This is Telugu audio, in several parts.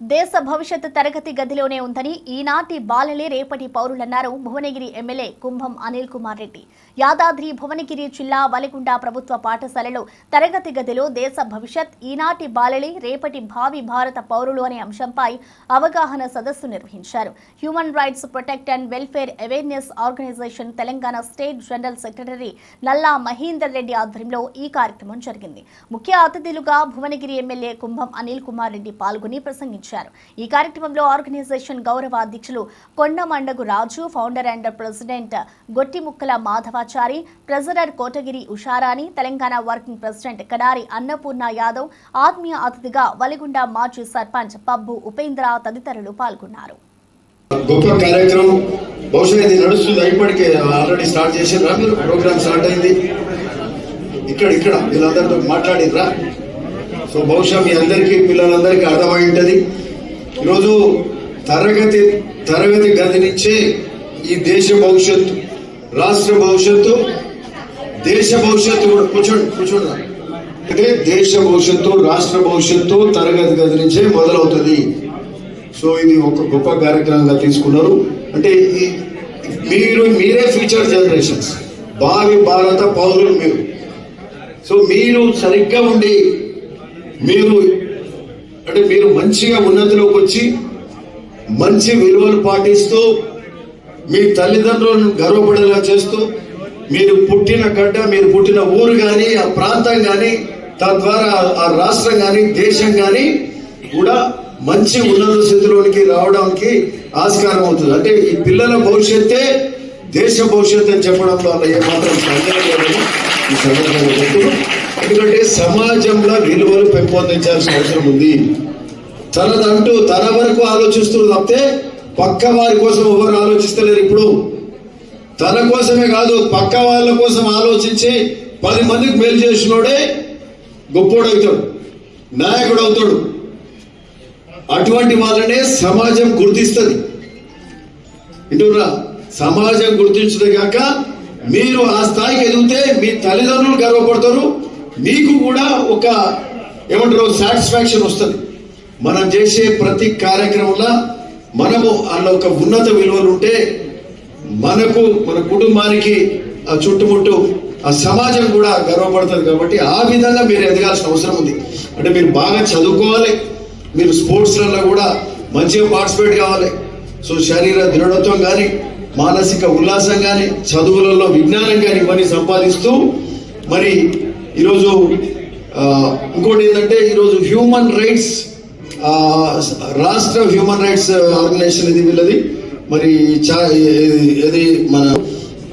దేశ భవిష్యత్తు తరగతి గదిలోనే ఉందని ఈనాటి బాలలే రేపటి పౌరులన్నారు భువనగిరి ఎమ్మెల్యే కుంభం అనిల్ కుమార్ రెడ్డి. యాదాద్రి భువనగిరి జిల్లా వలిగుండ ప్రభుత్వ పాఠశాలలో తరగతి గదిలో దేశ భవిష్యత్ ఈనాటి బాలలే రేపటి భావి భారత పౌరులు అనే అంశంపై అవగాహన సదస్సు నిర్వహించారు. Human rights protect and welfare awareness organisation Telangana state general secretary Nalla Mahender Reddy ఆధ్వర్యంలో ఈ కార్యక్రమం జరిగింది. ముఖ్య అతిథులుగా భువనగిరి ఎమ్మెల్యే కుంభం అనిల్ కుమార్ రెడ్డి పాల్గొని ప్రసంగించారు. ఈ కార్యక్రమంలో ఆర్గనైజేషన్ గౌరవ అధ్యక్షులు Kondamandagu Raju founder and president Gottimukkala Madhavachari treasurer Kotagiri Usharani Telangana working president Kadari Annapurna Yadav ఆత్మీయ అతిథిగా వలిగుండ మాజీ సర్పంచ్ పబ్బు ఉపేంద్ర తదితరులు పాల్గొన్నారు. గొప్ప కార్యక్రమం. బహుశా ఇది నడుస్తుంది. ఇప్పటికే ఆల్రెడీ స్టార్ట్ ప్రోగ్రామ్ స్టార్ట్ అయింది. ఇక్కడ ఇక్కడ. వీళ్ళందరితో మాట్లాడినరా సో బహుశా మీ అందరికీ పిల్లలందరికీ అర్థమై ఉంటుంది. ఈరోజు తరగతి తరగతి గది నుంచే ఈ దేశ భవిష్యత్తు రాష్ట్ర భవిష్యత్తు దేశ భవిష్యత్తు కూడా కూర్చోండి కూర్చోండి. అంటే దేశ భవిష్యత్తు రాష్ట్ర భవిష్యత్తు తరగతి గది నుంచే మొదలవుతుంది. సో ఇది ఒక గొప్ప కార్యక్రమంగా తీసుకున్నారు. అంటే ఈ మీరు మీరే ఫ్యూచర్ జనరేషన్స్ భావి భారత పౌరులు మీరు. సో మీరు సరిగ్గా ఉండి మీరు అంటే మీరు మంచిగా ఉన్నతిలోకి వచ్చి మంచి విలువలు పాటిస్తూ మీ తల్లిదండ్రులను గర్వపడేలా చేస్తూ మీరు పుట్టిన గడ్డ మీరు పుట్టిన ఊరు కానీ ఆ ప్రాంతం కానీ తద్వారా ఆ రాష్ట్రం కానీ దేశం కానీ కూడా మంచి ఉన్నత స్థితిలోనికి రావడానికి ఆస్కారం అవుతుంది. అంటే ఈ పిల్లల భవిష్యత్తే దేశ భవిష్యత్తు అని చెప్పడంలో అలా ఏమాత్రం సందేహం ఈ సందర్భంగా ఎందుకంటే సమాజంలో విలువలు పెంపొందించాల్సిన అవసరం ఉంది. తనదంటూ తన వరకు ఆలోచిస్తున్నారు తప్పితే పక్క వారి కోసం ఎవరు ఆలోచిస్తలేరు ఇప్పుడు. తన కోసమే కాదు పక్క వాళ్ళ కోసం ఆలోచించి పది మందికి మేలు చేసినోడే గొప్పోడు అవుతాడు నాయకుడు అవుతాడు అటువంటి వాళ్ళనే సమాజం గుర్తిస్తుంది. వింటున్నా సమాజం గుర్తించదే కాక మీరు ఆ స్థాయికి ఎదిగితే మీ తల్లిదండ్రులు గర్వపడతారు మీకు కూడా ఒక ఏమంటారు సాటిస్ఫాక్షన్ వస్తుంది. మనం చేసే ప్రతి కార్యక్రమంలో మనము అందులో ఒక ఉన్నత విలువలు ఉంటే మనకు మన కుటుంబానికి ఆ చుట్టుముట్టు ఆ సమాజం కూడా గర్వపడుతుంది కాబట్టి ఆ విధంగా మీరు ఎదగాల్సిన అవసరం ఉంది. అంటే మీరు బాగా చదువుకోవాలి. మీరు స్పోర్ట్స్లలో కూడా మంచిగా పార్టిసిపేట్ కావాలి. సో శరీర దృఢత్వం కానీ మానసిక ఉల్లాసం కానీ చదువులలో విజ్ఞానం కానీ ఇవన్నీ సంపాదిస్తూ మరి ఈరోజు ఇంకోటి ఏంటంటే ఈరోజు హ్యూమన్ రైట్స్ రాష్ట్ర హ్యూమన్ రైట్స్ ఆర్గనైజేషన్ ఇది వీళ్ళది. మరి చా- ఇది- మన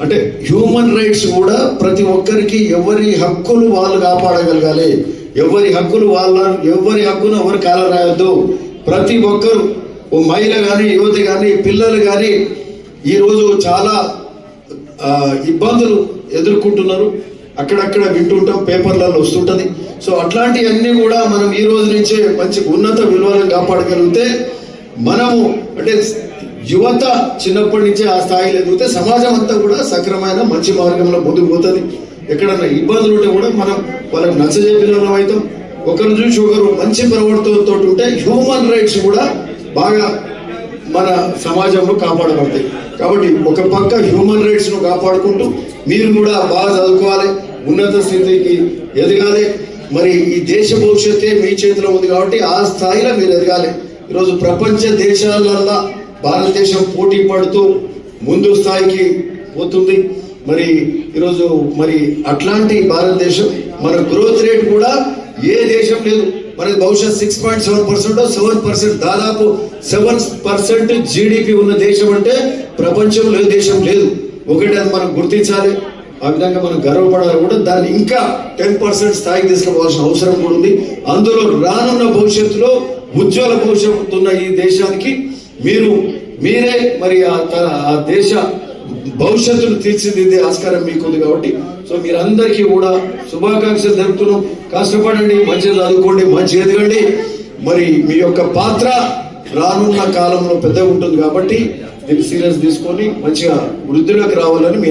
అంటే హ్యూమన్ రైట్స్ కూడా ప్రతి ఒక్కరికి ఎవరి హక్కులు వాళ్ళు కాపాడగలగాలి. ఎవరి హక్కులు వాళ్ళ ఎవరి హక్కును ఎవరు కాల రాయొద్దు ప్రతి ఒక్కరు ఓ మహిళ కానీ యువతి కానీ పిల్లలు కానీ ఈరోజు చాలా ఇబ్బందులు ఎదుర్కొంటున్నారు. అక్కడక్కడ వింటుంటాం పేపర్లలో వస్తుంటుంది. సో అట్లాంటివన్నీ కూడా మనం ఈ రోజు నుంచే మంచి ఉన్నత విలువలను కాపాడగలిగితే మనము అంటే యువత చిన్నప్పటి నుంచే ఆ స్థాయిలో ఎదిగితే సమాజం అంతా కూడా సక్రమైన మంచి మార్గంలో ముందుకు పోతుంది. ఎక్కడన్నా ఇబ్బందులు ఉంటే కూడా మనం వాళ్ళకి నచ్చజెప్పిన అవుతాం. ఒకరిని చూసి ఒకరు మంచి ప్రవర్తనతో ఉంటే హ్యూమన్ రైట్స్ కూడా బాగా మన సమాజంలో కాపాడబడతాయి. కాబట్టి ఒక పక్క హ్యూమన్ రైట్స్ను కాపాడుకుంటూ మీరు కూడా బాగా చదువుకోవాలి. ఉన్నత స్థితికి ఎదగాలి. మరి ఈ దేశ భవిష్యత్తే మీ చేతిలో ఉంది కాబట్టి ఆ స్థాయిలో మీరు ఎదగాలి. ఈరోజు ప్రపంచ దేశాలల్లా భారతదేశం పోటీ పడుతూ ముందు స్థాయికి పోతుంది. మరి ఈరోజు మరి అట్లాంటి భారతదేశం మన గ్రోత్ రేట్ కూడా ఏ దేశం లేదు. మనకి బహుశా six point seven percent seven percent దాదాపు సెవెన్ పర్సెంట్ జీడిపి ఉన్న దేశం అంటే ప్రపంచంలో ఏ దేశం లేదు. ఒకటి అది మనం గుర్తించాలి. ఆ విధంగా మనం గర్వపడాలి కూడా. దాన్ని ఇంకా టెన్ పర్సెంట్ స్థాయికి తీసుకుపోవాల్సిన అవసరం కూడా ఉంది. అందులో రానున్న భవిష్యత్తులో ఉజ్వల భవిష్యత్తు ఉన్న ఈ దేశానికి మీరు మీరే మరి ఆ త- ఆ దేశ భవిష్యత్తును తీర్చిదిద్దే ఆస్కారం మీకు ఉంది కాబట్టి సో మీరందరికీ కూడా శుభాకాంక్షలు జరుపుతున్నాం కష్టపడండి మంచిగా చదువుకోండి మంచిగా ఎదగండి. మరి మీ యొక్క పాత్ర రానున్న కాలంలో పెద్దగా ఉంటుంది కాబట్టి దీన్ని సీరియస్ తీసుకొని మంచిగా వృద్ధిలోకి రావాలని మీ